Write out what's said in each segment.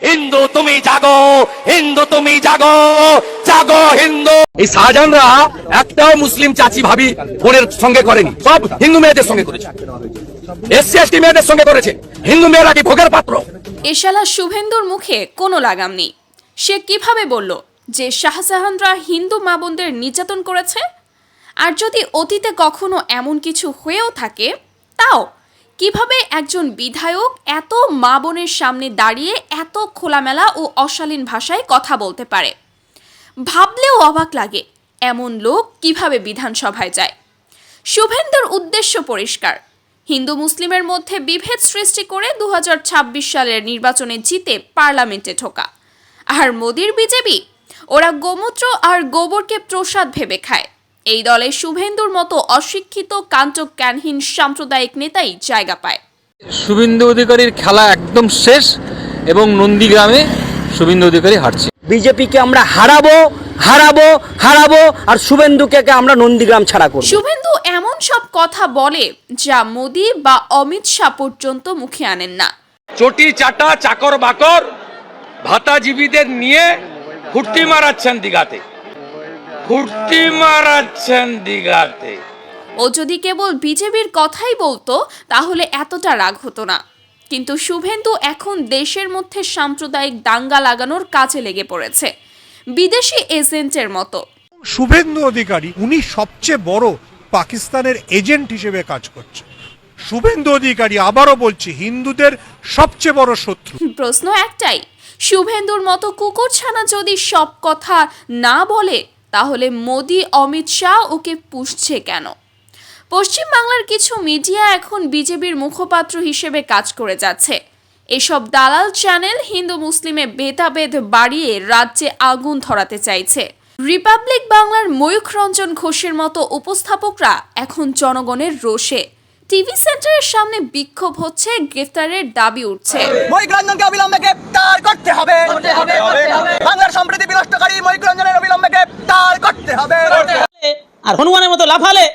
হিন্দু তুমি জাগো। হিন্দু তুমি জাগো। জাগো হিন্দু। এই শাহজাহানরা একটাও মুসলিম চাচি ভাবি বোনের সঙ্গে করেনি। সব হিন্দু মেয়েদের সঙ্গে করেছে। এসসি এসটি মেয়েদের সঙ্গে করেছে। হিন্দু মেয়েরা কি ভোগের পাত্র? এশালা শুভেন্দুর মুখে কোনো লাগাম নেই। সে কীভাবে বলল যে শাহজাহানরা হিন্দু মা বোনদের নির্যাতন করেছে? আর যদি অতীতে কখনো এমন কিছু হয়েও থাকে তাও কীভাবে একজন বিধায়ক এত মা বোনের সামনে দাঁড়িয়ে এত খোলামেলা ও অশালীন ভাষায় কথা বলতে পারে? ভাবলেও অবাক লাগে, এমন লোক কীভাবে বিধানসভায় যায়? শুভেন্দুর উদ্দেশ্য পরিষ্কার, হিন্দু মুসলিমের মধ্যে বিভেদ সৃষ্টি করে দু হাজার ছাব্বিশ সালের নির্বাচনে জিতে পার্লামেন্টে ঢোকা আর মোদির বিজেপি? ওরা গোমূত্র আর গোবরকে প্রসাদ ভেবে খায়। এই দলে শুভেন্দুর মতো অশিক্ষিত কান্তক জ্ঞানহীন সাম্প্রদায়িক নেতাই জায়গা পায়। শুভেন্দু অধিকারীর খেলা একদম শেষ এবং নন্দীগ্রামে শুভেন্দু অধিকারী হারছে। বিজেপিকে আমরা হারাবো হারাবো হারাবো আর শুভেন্দুকে আমরা নন্দীগ্রাম ছাড়া করব। শুভেন্দু এমন সব কথা বলে যা মোদি বা অমিত শাহ পর্যন্ত মুখে আনেন না। চটি চাটা চাকর বাকর ভাতাজীবীদের নিয়ে ফুর্তি মারাচ্ছেন দিঘাতে। ফুর্তি মারাচ্ছেন দিঘাতে। ও যদি কেবল বিজেপির কথাই বলতো তাহলে এতটা রাগ হতো না। কিন্তু শুভেন্দু এখন দেশের মধ্যে সাম্প্রদায়িক দাঙ্গা লাগানোর কাজে লেগে পড়েছে। বিদেশি এজেন্টের মতো। শুভেন্দু অধিকারী উনি সবচেয়ে বড় পাকিস্তানের এজেন্ট হিসেবে কাজ করছে। শুভেন্দু অধিকারী আবারও বলছি হিন্দুদের সবচেয়ে বড় শত্রু। প্রশ্ন একটাই শুভেন্দুর মতো কুকুরছানা যদি সব কথা না বলে তাহলে মোদি, অমিত শাহ ওকে পুষছে কেন? পশ্চিমবাংলার কিছু মিডিয়া এখন বিজেপির মুখপাত্র হিসেবে কাজ করে যাচ্ছে। এসব দালাল চ্যানেল হিন্দু মুসলিমে ভেদাভেদ বাড়িয়ে রাজ্যে আগুন ধরাতে চাইছে। রিপাবলিক বাংলার ময়ূখ রঞ্জন ঘোষের মতো উপস্থাপকরা এখন জনগণের রোষে। টিভি সেন্টারের সামনে বিক্ষোভ হচ্ছে গ্রেফতারের দাবি উঠছে। মহিক অবিলম্বে গ্রেপ্তার করতে হবে। বাংলার সম্প্রীতি বিনষ্টকারী মহিক অবিলম্বে গ্রেপ্তার করতে হবে। আর হনুমানের মতো লাফালে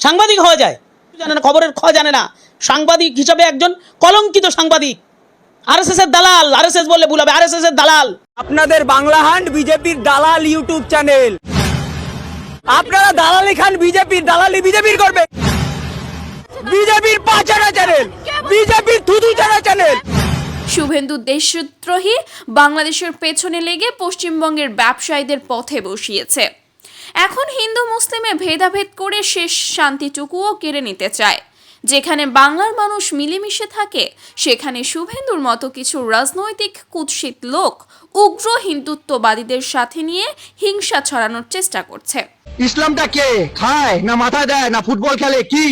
সাংবাদিক হয়ে যায়। জানে না খবরের খ জানে না। সাংবাদিক হিসাবে একজন কলঙ্কিত সাংবাদিক। আরএসএস এর দালাল আরএসএস বললে ভুল হবে আরএসএস এর দালাল। আপনাদের বাংলা হান্ড বিজেপির দালাল ইউটিউব চ্যানেল। আপনারা দালালি খান বিজেপির দালালি চ্যানেল বিজেপির থুতু জানা চ্যানেল শুভেন্দু দেশদ্রোহী বাংলাদেশের পেছনে লেগে পশ্চিমবঙ্গের ব্যবসায়ীদের পথে বসিয়েছে। এখন হিন্দু মুসলিমে ভেদাভেদ করে শেষ শান্তিটুকুও কেড়ে নিতে চায়। যেখানে বাংলার মানুষ মিলেমিশে থাকে, সেখানে শুভেন্দুর মতো কিছু রাজনৈতিক কুৎসিত লোক উগ্র হিন্দুত্ববাদীদের সাথে নিয়ে হিংসা ছড়ানোর চেষ্টা করছে। ইসলামটা কে? খায় না মাথা দেয় না ফুটবল খেলে কি?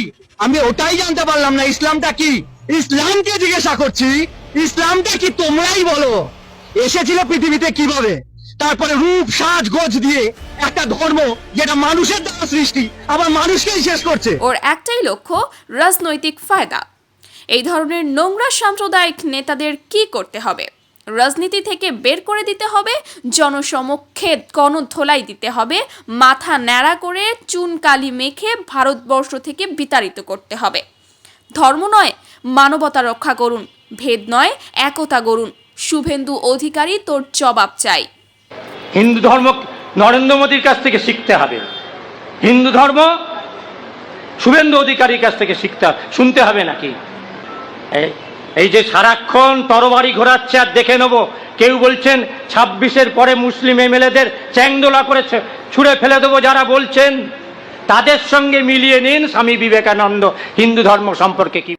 আমি ওটাই জানতে পারলাম না, ইসলামটা কি? ইসলামকে জিজ্ঞাসা করছি, ইসলামটা কি তোমরাই বলো? এসেছিল পৃথিবীতে কীভাবে? তারপরে রূপ, সাজ, গোজ দিয়ে একটা ধর্ম যেটা মানুষের দ্বারা সৃষ্টি, আবার মানুষকেই শেষ করছে। ওর একটাই লক্ষ্য, রাজনৈতিক ফায়দা। এই ধরনের নোংরা সাম্প্রদায়িক নেতাদের কি করতে হবে? রাজনীতি থেকে বের করে দিতে হবে, জনসমক্ষে গণধোলাই দিতে হবে, মাথা ন্যাড়া করে চুন কালি মেখে ভারতবর্ষ থেকে বিতাড়িত করতে হবে। ধর্ম নয়, মানবতা রক্ষা করুন, ভেদ নয়, একতা করুন শুভেন্দু অধিকারী তোর জবাব চাই। হিন্দু ধর্ম নরেন্দ্র মোদীর কাছ থেকে শিখতে হবে। হিন্দু ধর্ম শুভেন্দু অধিকারীর কাছ থেকে শিখতে হবে। শুনতে হবে নাকি? এই- যে সারাক্ষণ তরবারি ঘোরাচ্ছে আর দেখে নেব, কেউ বলছেন ছাব্বিশের পরে মুসলিম এমএলএদের চ্যাংদোলা করে ছুঁড়ে ফেলে দেবো যারা বলছেন। তাদের সঙ্গে মিলিয়ে নিন স্বামী বিবেকানন্দ। হিন্দু ধর্ম সম্পর্কে কি